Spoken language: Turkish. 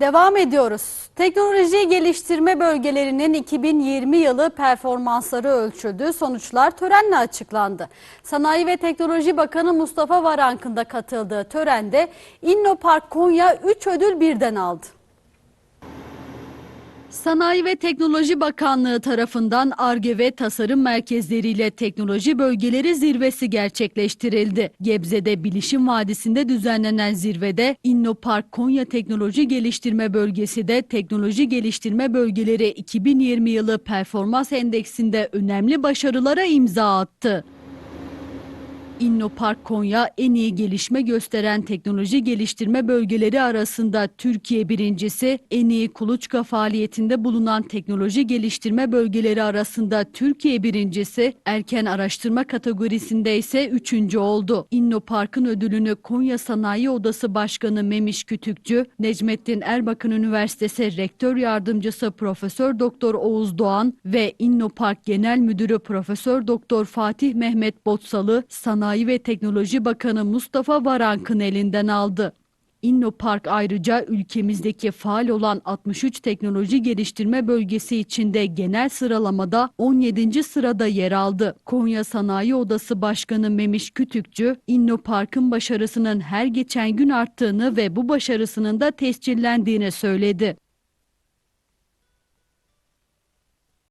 Devam ediyoruz. Teknoloji geliştirme bölgelerinin 2020 yılı performansları ölçüldü. Sonuçlar törenle açıklandı. Sanayi ve Teknoloji Bakanı Mustafa Varank'ın da katıldığı törende İnnopark Konya 3 ödül birden aldı. Sanayi ve Teknoloji Bakanlığı tarafından ARGE ve tasarım merkezleriyle teknoloji bölgeleri zirvesi gerçekleştirildi. Gebze'de Bilişim Vadisi'nde düzenlenen zirvede İnnopark Konya Teknoloji Geliştirme Bölgesi de Teknoloji Geliştirme Bölgeleri 2020 yılı performans endeksinde önemli başarılara imza attı. İnnopark Konya en iyi gelişme gösteren teknoloji geliştirme bölgeleri arasında Türkiye birincisi, en iyi kuluçka faaliyetinde bulunan teknoloji geliştirme bölgeleri arasında Türkiye birincisi, erken araştırma kategorisinde ise üçüncü oldu. İnnopark'ın ödülünü Konya Sanayi Odası Başkanı Memiş Kütükçü, Necmettin Erbakan Üniversitesi Rektör Yardımcısı Profesör Doktor Oğuz Doğan ve İnnopark Genel Müdürü Profesör Doktor Fatih Mehmet Botsalı, Sanayi ve Teknoloji Bakanı Mustafa Varank'ın elinden aldı. İnnopark ayrıca ülkemizdeki faal olan 63 teknoloji geliştirme bölgesi içinde genel sıralamada 17. sırada yer aldı. Konya Sanayi Odası Başkanı Memiş Kütükçü, İnnopark'ın başarısının her geçen gün arttığını ve bu başarısının da tescillendiğini söyledi.